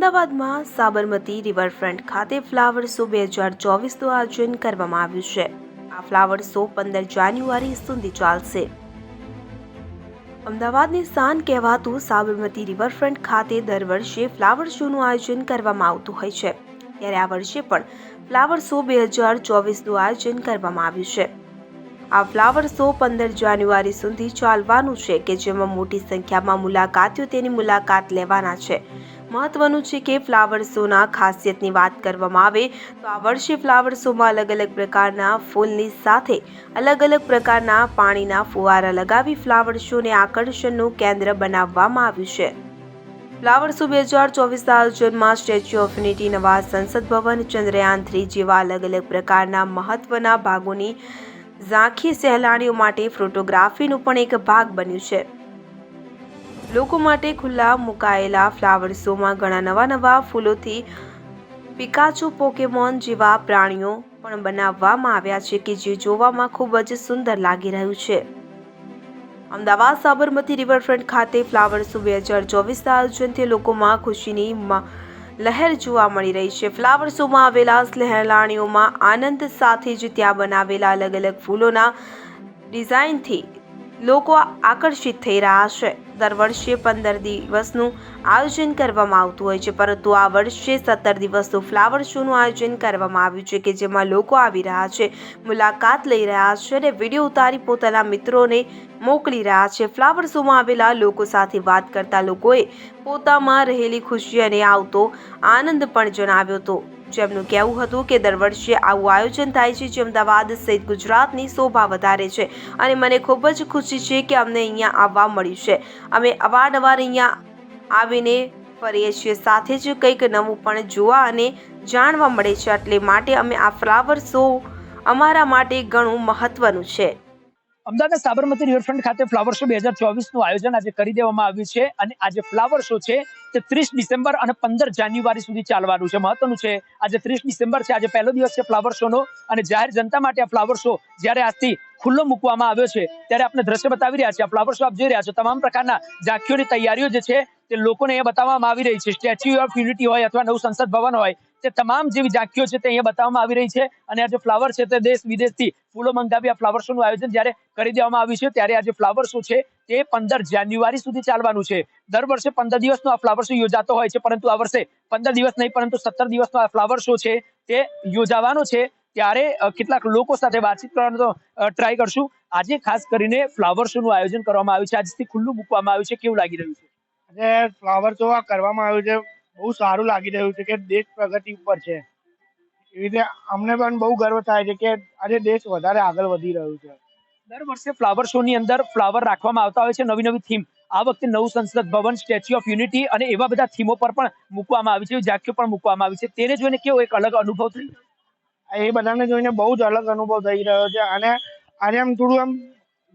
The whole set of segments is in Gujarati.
અમદાવાદમાં સાબરમતી રિવરફ્રન્ટ ખાતે ફ્લાવર શો બે હજાર ચોવીસનું આયોજન કરવામાં આવ્યું છે. આ ફ્લાવર શો પંદર જાન્યુઆરી સુધી ચાલશે. અમદાવાદની શાન કહેવાતું સાબરમતી રિવરફ્રન્ટ ખાતે દર વર્ષે ફ્લાવર શોનું આયોજન કરવામાં આવતું હોય છે. ત્યારે આ વર્ષે પણ ફ્લાવર શો બે હજાર ચોવીસનું આયોજન કરવામાં આવ્યું છે. આ ફ્લાવર શો પંદર જાન્યુઆરી સુધી ચાલવાનું છે કે જેમાં મોટી સંખ્યામાં મુલાકાતીઓ તેની મુલાકાત લેવાના છે. મહત્વનું છે કે ફ્લાવર શોના ખાસિયતની વાત કરવામાં આવે તો આ વર્ષે ફ્લાવર શોમાં અલગ અલગ પ્રકારના ફૂલની સાથે અલગ અલગ પ્રકારના પાણીના ફુવારા લગાવી ફ્લાવર શોને આકર્ષણનું કેન્દ્ર બનાવવામાં આવ્યું છે. ફ્લાવર શો બે હજાર ચોવીસના આયોજનમાં સ્ટેચ્યુ ઓફ યુનિટી નવા સંસદ ભવન, ચંદ્રયાન થ્રી જેવા અલગ અલગ પ્રકારના મહત્વના ભાગોની ઝાંખી સહેલાણીઓ માટે ફોટોગ્રાફીનું પણ એક ભાગ બન્યું છે. લોકો માટે ખુલ્લા મુકાયેલા ફ્લાવર શોમાં ઘણા નવા નવા ફૂલોથી પિકાચુ પોકેમોન જેવા પ્રાણીઓ પણ બનાવવામાં આવ્યા છે કે જે જોવામાં ખૂબ જ સુંદર લાગી રહ્યું છે. અમદાવાદ સાબરમતી રિવરફ્રન્ટ ખાતે ફ્લાવર શો બે હજાર ચોવીસના આયોજનથી લોકોમાં ખુશીની લહેર જોવા મળી રહી છે. ફ્લાવર શોમાં આવેલા લહેલાણીઓમાં આનંદ સાથે જ ત્યાં બનાવેલા અલગ અલગ ફૂલોના ડિઝાઇનથી લોકો આકર્ષિત થઈ રહ્યા છે. દર વર્ષે પંદર દિવસનું આયોજન કરવામાં આવતું હોય છે, પરંતુ આ વર્ષે સત્તર દિવસનું ફ્લાવર શોનું આયોજન કરવામાં આવ્યું છે કે જેમાં લોકો આવી રહ્યા છે, મુલાકાત લઈ રહ્યા છે અને વીડિયો ઉતારી પોતાના મિત્રોને મોકલી રહ્યા છે. ફ્લાવર શોમાં આવેલા લોકો સાથે વાત કરતા લોકોએ પોતામાં રહેલી ખુશી અને આવતો આનંદ પણ જણાવ્યો હતો. જેમનું કહેવું હતું કે દર વર્ષે આવું આયોજન થાય છે જે અમદાવાદ સહિત ગુજરાતની શોભા વધારે છે. અને મને ખૂબ જ ખુશી છે કે અમને અહીંયા આવવા મળ્યું છે. અમે અવારનવાર અહીંયા આવીને ફરીએ છીએ. સાથે જ કંઈક નવું પણ જોવા અને જાણવા મળે છે. એટલે માટે અમે આ ફ્લાવર શો અમારા માટે ઘણું મહત્ત્વનું છે. અમદાવાદના સાબરમતી રિવરફ્રન્ટ ખાતે ફ્લાવર શો બે હજાર ચોવીસનું આયોજન આજે કરી દેવામાં આવ્યું છે અને આજે ફ્લાવર શો છે તે ત્રીસ ડિસેમ્બર અને પંદર જાન્યુઆરી સુધી ચાલવાનું છે. મહત્વનું છે, આજે ત્રીસ ડિસેમ્બર છે, આજે પહેલો દિવસ છે ફ્લાવર શોનો અને જાહેર જનતા માટે આ ફ્લાવર શો જ્યારે આજથી ખુલ્લો મૂકવામાં આવ્યો છે ત્યારે આપણે દ્રશ્ય બતાવી રહ્યા છે આ ફ્લાવર શો આપ જોઈ રહ્યા છો. તમામ પ્રકારના ઝાંખીઓની તૈયારીઓ જે છે તે લોકોને એ બતાવવામાં આવી રહી છે. સ્ટેચ્યુ ઓફ યુનિટી હોય અથવા નવું સંસદ ભવન હોય તે તમામ જેવી ઝાંખીઓ છે તે અહીંયા બતાવવામાં આવી રહી છે. અને આ જે ફ્લાવર છે તે દેશ વિદેશથી ફૂલો મંગાવી આ ફ્લાવર શોનું આયોજન જ્યારે કરી દેવામાં આવ્યું છે, ત્યારે આ જે ફ્લાવર શો છે તે પંદર જાન્યુઆરી સુધી ચાલવાનું છે. દર વર્ષે પંદર દિવસનો આ ફ્લાવર શો યોજાતો હોય છે, પરંતુ આ વર્ષે પંદર દિવસ નહીં, પરંતુ સત્તર દિવસનો આ ફ્લાવર શો છે તે યોજાવાનો છે. ત્યારે કેટલાક લોકો સાથે વાતચીત કરવાનો ટ્રાય કરશું. આજે ખાસ કરીને ફ્લાવર શો નું આયોજન કરવામાં આવ્યું છે. આજથી ખુલ્લું મૂકવામાં આવ્યું છે. કેવું લાગી રહ્યું છે? આજે ફ્લાવર શો કરવામાં આવ્યું છે. બહુ સારું લાગી રહ્યું છે કે દેશ પ્રગતિ ઉપર છે. એવી રીતે અમને પણ બહુ ગર્વ થાય છે કે આજે દેશ વધારે આગળ વધી રહ્યું છે. દર વર્ષે ફ્લાવર શો ની અંદર ફ્લાવર રાખવામાં આવતા હોય છે નવી નવી થીમ આ વખતે નવું સંસદ ભવન સ્ટેચ્યુ ઓફ યુનિટી અને એવા બધા થીમો પર પણ મૂકવામાં આવી છે ઝાંખીઓ પણ મૂકવામાં આવી છે. તેને જોઈને કેવો એક અલગ અનુભવ થઈ એ બધાને જોઈને બહુ જ અલગ અનુભવ થઈ રહ્યો છે અને આજે આમ થોડું આમ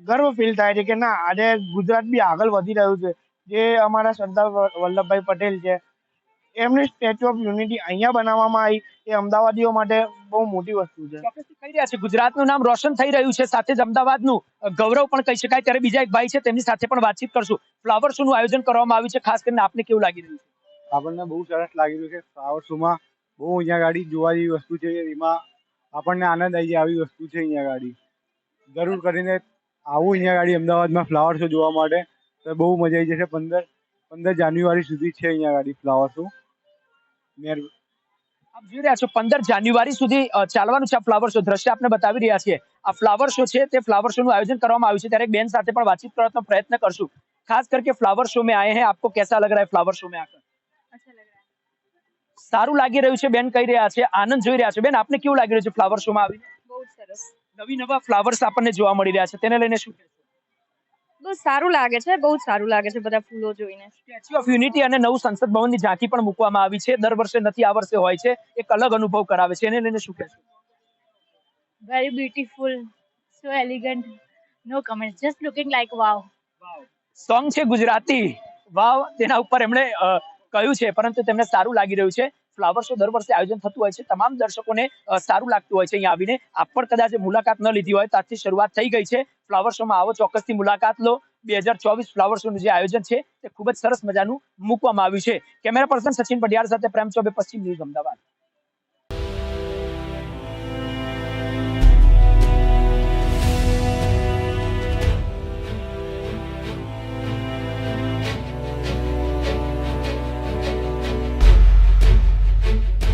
ગર્વ ફીલ થાય છે કે ના આજે ગુજરાત બી આગળ વધી રહ્યું છે. જે અમારા સરદાર વલ્લભભાઈ પટેલ છે એમની સ્ટેચ્યુ ઓફ યુનિટી અહીંયા બનાવવામાં આવી. એ અમદાવાદીઓ માટે બહુ મોટી વસ્તુ છે. કહી રહ્યા છે. ગુજરાતનું નામ રોશન થઈ રહ્યું છે. સાથે જ અમદાવાદનું ગૌરવ પણ કહી શકાય. ત્યારે બીજા એક ભાઈ છે તેમની સાથે પણ વાતચીત કરશું. ફ્લાવર શો નું આયોજન કરવામાં આવ્યું છે. ખાસ કરીને આપને કેવું લાગી રહ્યું છે? આપણને બહુ સરસ લાગી રહ્યું છે. ફ્લાવર શોમાં બહુ અહીંયા ગાડી જોવા જેવી વસ્તુ છે. એમાં આપણને આનંદ આવી જાય આવી વસ્તુ છે અહીંયા ગાડી. જરૂર કરીને આવું અહીંયા ગાડી અમદાવાદમાં ફ્લાવર શો જોવા માટે. તો બહુ મજા આવી જશે. પંદર પંદર જાન્યુઆરી સુધી છે અહીંયા ગાડી ફ્લાવર શો આપ જોઈ રહ્યા છો પંદર જાન્યુઆરી સુધી ચાલવાનું છે આ ફ્લાવર શો દ્રશ્ય આપણે બતાવી રહ્યા છીએ. આ ફ્લાવર શો છે તે ફ્લાવર શો નું આયોજન કરવામાં આવ્યું છે. ત્યારે બેન સાથે પણ વાતચીત કરવાનો પ્રયત્ન કરશું. ખાસ કરકે ફ્લાવર શો મેં આયે હે આપકો કેસા લગ રહા હે ફ્લાવર શો મેં આકર? સારું લાગી રહ્યું છે બેન કહી રહ્યા છે આનંદ જોઈ રહ્યા છે. બેન આપને કેવું લાગી રહ્યું છે ફ્લાવર શો માં આવીને? બહુ સરસ. નવી નવા ફ્લાવર્સ આપણને જોવા મળી રહ્યા છે. તેને લઈને શું કહેશો? બહુ સારું લાગે છે બહુ સારું લાગે છે બધા ફૂલો જોઈને. સ્ટેચ્યુ ઓફ યુનિટી અને નવું સંસદ ભવનની ઝાંખી પણ મૂકવામાં આવી છે. દર વર્ષે નથી આ વર્ષે હોય છે. એક અલગ અનુભવ કરાવે છે. એને લઈને શું કહેશો? Very beautiful so elegant no comment just looking like wow song છે ગુજરાતી. વાવ તેના ઉપર એમણે કહ્યું છે, પરંતુ તેમને સારું લાગી રહ્યું છે. ફ્લાવર શો દર વર્ષે આયોજન થતું હોય છે. તમામ દર્શકોને સારું લાગતું હોય છે અહીંયા આવીને. આપ પણ કદાચ મુલાકાત ન લીધી હોય ત્યાંથી શરૂઆત થઈ ગઈ છે. ફ્લાવર શોમાં આવો ચોક્કસથી મુલાકાત લો. બે હજાર ચોવીસ ફ્લાવર શો નું જે આયોજન છે, તે ખૂબ જ સરસ મજાનું મૂકવામાં આવ્યું છે. કેમેરા પર્સન સચિન પડિયાર સાથે પ્રેમ ચોબે પશ્ચિમ ન્યૂઝ અમદાવાદ.